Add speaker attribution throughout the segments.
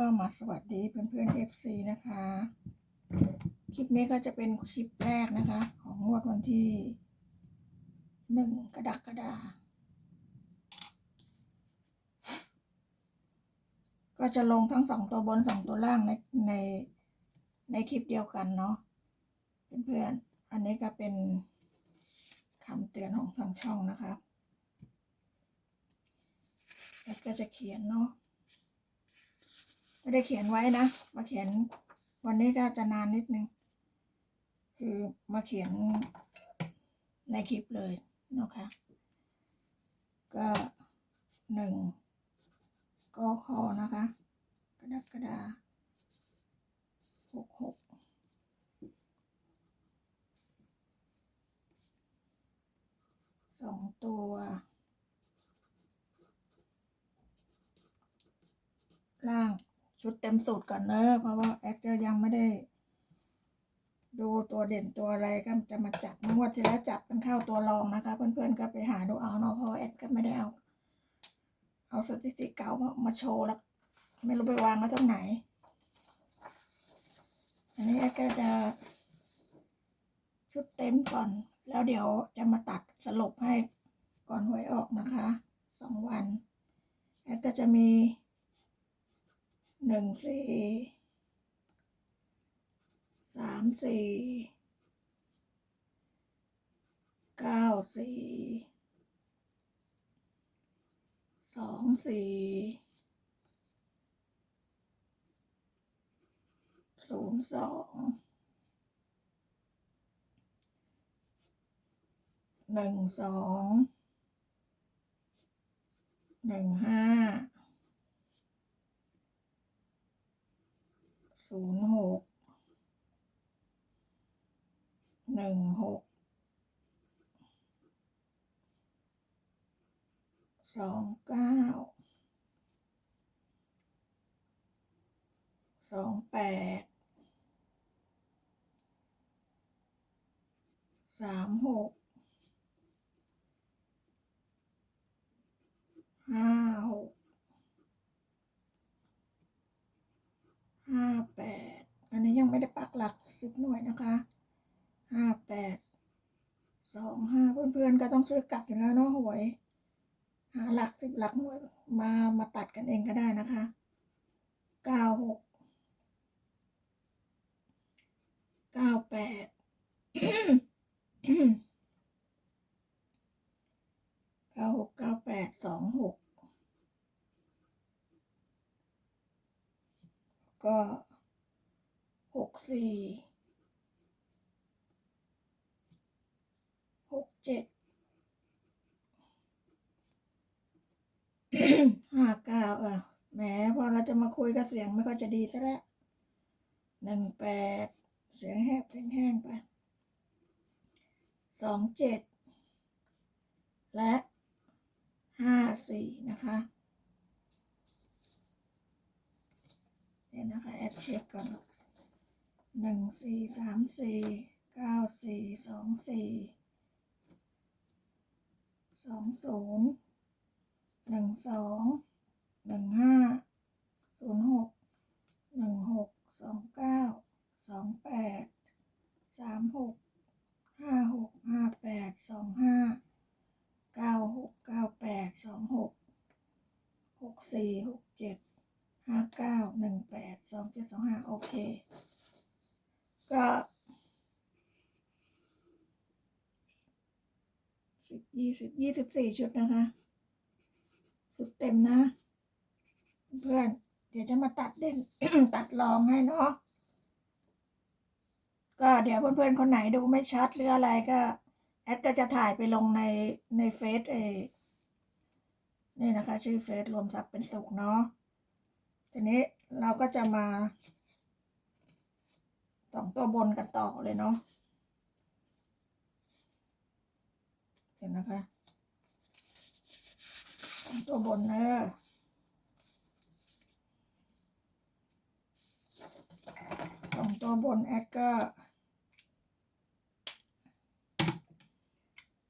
Speaker 1: ก็มาสวัสดีเพื่อนๆ FC นะคะ คลิปนี้ก็จะเป็นคลิปแรกนะคะ ของงวดวันที่หนึ่งกระดักฎาคมก็จะลงทั้งสองตัวบนสองตัวล่างในในในคลิปเดียวกันเนาะเพื่อนๆ อันนี้ก็เป็นคำเตือนของทางช่องนะคะแอดก็จะเขียนเนาะ ไม่ได้เขียนไว้นะ มาเขียนวันนี้ก็จะนานนิดนึง คือมาเขียนในคลิปเลยนะคะ ก็หนึ่งก็คอนะคะ กระดักกระดาหกหกสองตัว ล่าง ชุดเต็มสูตรก่อนเนอะเพราะว่าแอดก็ยังไม่ได้ ดูตัวเด่นตัวอะไรก็จะมาจับงวดที่แล้วจับเป็นเข้าตัวรองนะคะ เพื่อนๆก็ไปหาดูเอาเนาะเพราะแอดก็ไม่ได้เอา เอาสถิติเก่ามามาโชว์แล้วไม่รู้ไปวางไว้ตรงไหน อันนี้แอดก็จะชุดเต็มก่อน แล้วเดี๋ยวจะมาตัดสรุปให้ก่อนหวยออกนะคะสองวันแอดก็จะมี หนึ่งสี่สามสี่เก้าสี่สองสี่ศูนย์สองหนึ่งสองหนึ่งห้า ศูนย์หกหนึ่งหกสองเก้าสองแปดสามหกห้าหก ห้าแปดอันนี้ยังไม่ได้ปักหลักสิบหน่วยนะคะห้าแปดสองห้าเพื่อนๆก็ต้องซื้อกลับอยู่แล้วเนาะหวยหาหลักสิบหลักหน่วยมามาตัดกันเองก็ได้นะคะเก้าหกเก้าแปด เก้าหกเก้าแปด สองหก ก็หก สี่หกเจ็ดห้าเก้าอะแหมพอเราจะมาคุยกับเสียงไม่ค่อยจะดีซะแล้วหนึ่งแปดเสียงแหบเสียงแห้งไปสองเจ็ดและห้าสี่นะคะเนี่ยวนะคะ แอดเช็คก่อน หนึ่งสี่สามสี่เก้าสี่สองสี่สองศูนย์หนึ่งสองหนึ่งห้าศูนย์หกหนึ่งหกสองเก้าสองแปดสามหกห้าหกห้าแปดสองห้าเก้าหกเก้าแปดสองหกหกสี่หกเจ็ดห้าเก้าหนึ่งแปดสองเจ็ดสองห้าโอเค ก็สิบยี่สิบยี่สิบสี่ชุดนะคะชุดเต็มนะ เพื่อน เดี๋ยวจะมาตัดเด่นตัดลองให้เนาะก็เดี๋ยวเพื่อนๆคนไหนดูไม่ชัดหรืออะไรก็แอดก็จะถ่ายไปลงในในเฟซเอนี่นะคะ ชื่อเฟซรวมทรัพย์เป็นสุขเนาะทีนี้เราก็จะมา สองตัวบนกันต่อเลยเนาะเห็นนะคะสองตัวบนเนอะสองตัวบนแอดก็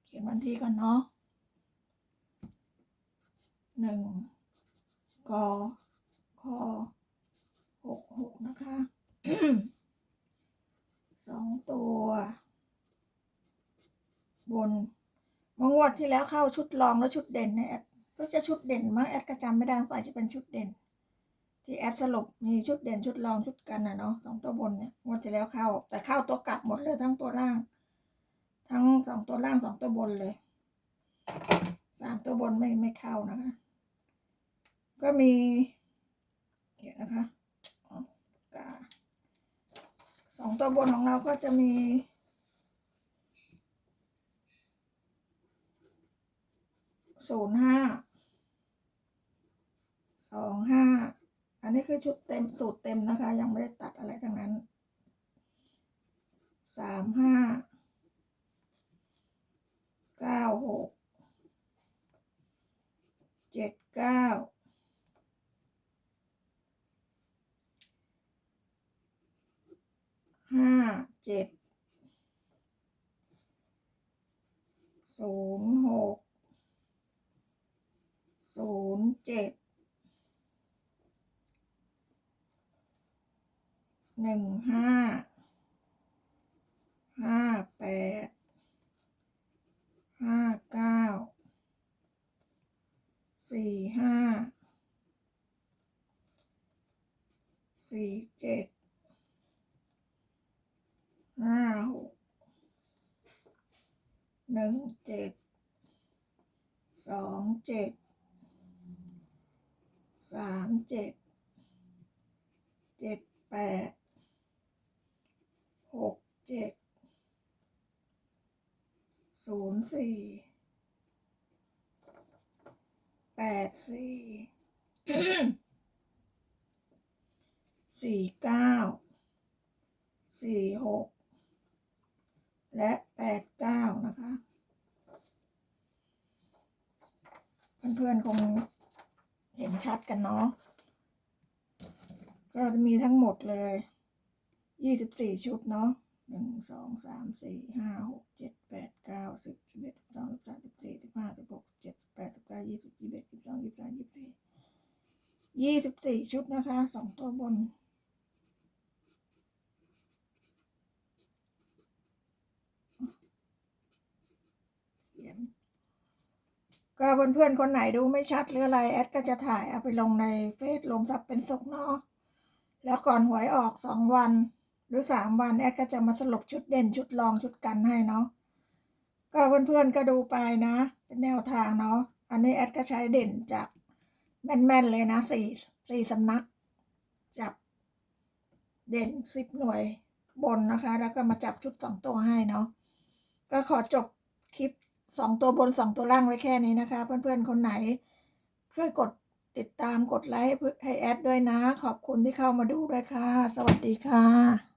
Speaker 1: เขียนวันที่ก่อนเนาะหนึ่งกอคอหกหกนะคะ สองตัว บนมงวดที่แล้วเข้าชุดรองแล้วชุดเด่นเนี่ยแอดก็จะชุดเด่นมั้งแอดก็จำไม่ได้ใส่จะเป็นชุดเด่น ที่แอดสรุปมีชุดเด่นชุดรองชุดกันนะเนาะสองตัวบนเนี่ยงวดที่แล้วเข้า แต่เข้าตัวกลับหมดเลยทั้งตัวล่าง ทั้งสองตัวล่างสองตัวบนเลยสามตัวบนไม่ไม่เข้านะคะ ก็มีเดี๋ยวนะคะอ๋อปากกา สองตัวบนของเราก็จะมีศูนย์ห้าสองห้าอันนี้คือชุดเต็มสูตรเต็มนะคะ ยังไม่ได้ตัดอะไรทั้งนั้นสามห้าเก้าหกเจ็ดเก้า ห้า เจ็ดศูนย์หกศูนย์เจ็ดหนึ่งห้าห้าแปดห้าเก้าสี่ห้าสี่เจ็ด ห้าหก หนึ่งเจ็ดสองเจ็ดสามเจ็ดเจ็ดแปดหกเจ็ดศูนย์สี่แปดสี่สี่เก้าสี่หก และแปดเก้านะคะ เพื่อนๆคงเห็นชัดกันเนาะ ก็จะมีทั้งหมดเลยยี่สิบสี่ชุดเนาะหนึ่งสองสามสี่ห้าหกเจ็ดแปดเก้าสิบสิบเอ็ดสิบสองสิบสามสิบสี่สิบห้าสิบหกสิบเจ็ดสิบแปดสิบเก้ายี่สิบยี่สิบเอ็ดยี่สิบสองยี่สิบสามยี่สิบสี่ยี่สิบสี่ชุดนะคะสองตัวบน เขียน ก็เพื่อนๆคนไหนดูไม่ชัดหรืออะไร แอดก็จะถ่ายเอาไปลงในเฟซลงซับเป็นสุกเนาะแล้วก่อนหวยออกสองวันหรือสามวันแอดก็จะมาสรุปชุดเด่นชุดรองชุดกันให้เนาะก็เพื่อนๆก็ดูไปนะ เป็นแนวทางเนาะอันนี้แอดก็ใช้เด่นจากแม่นๆเลยนะสี่สี่สำนัก จับเด่นสิบหน่วยบนนะคะ แล้วก็มาจับชุดสองตัวให้เนาะก็ขอจบคลิป สองตัวบนสองตัวล่างไว้แค่นี้นะคะ เพื่อนๆคนไหน ช่วยกดติดตามกดไลค์ให้ให้แอดด้วยนะ ขอบคุณที่เข้ามาดูด้วยค่ะ สวัสดีค่ะ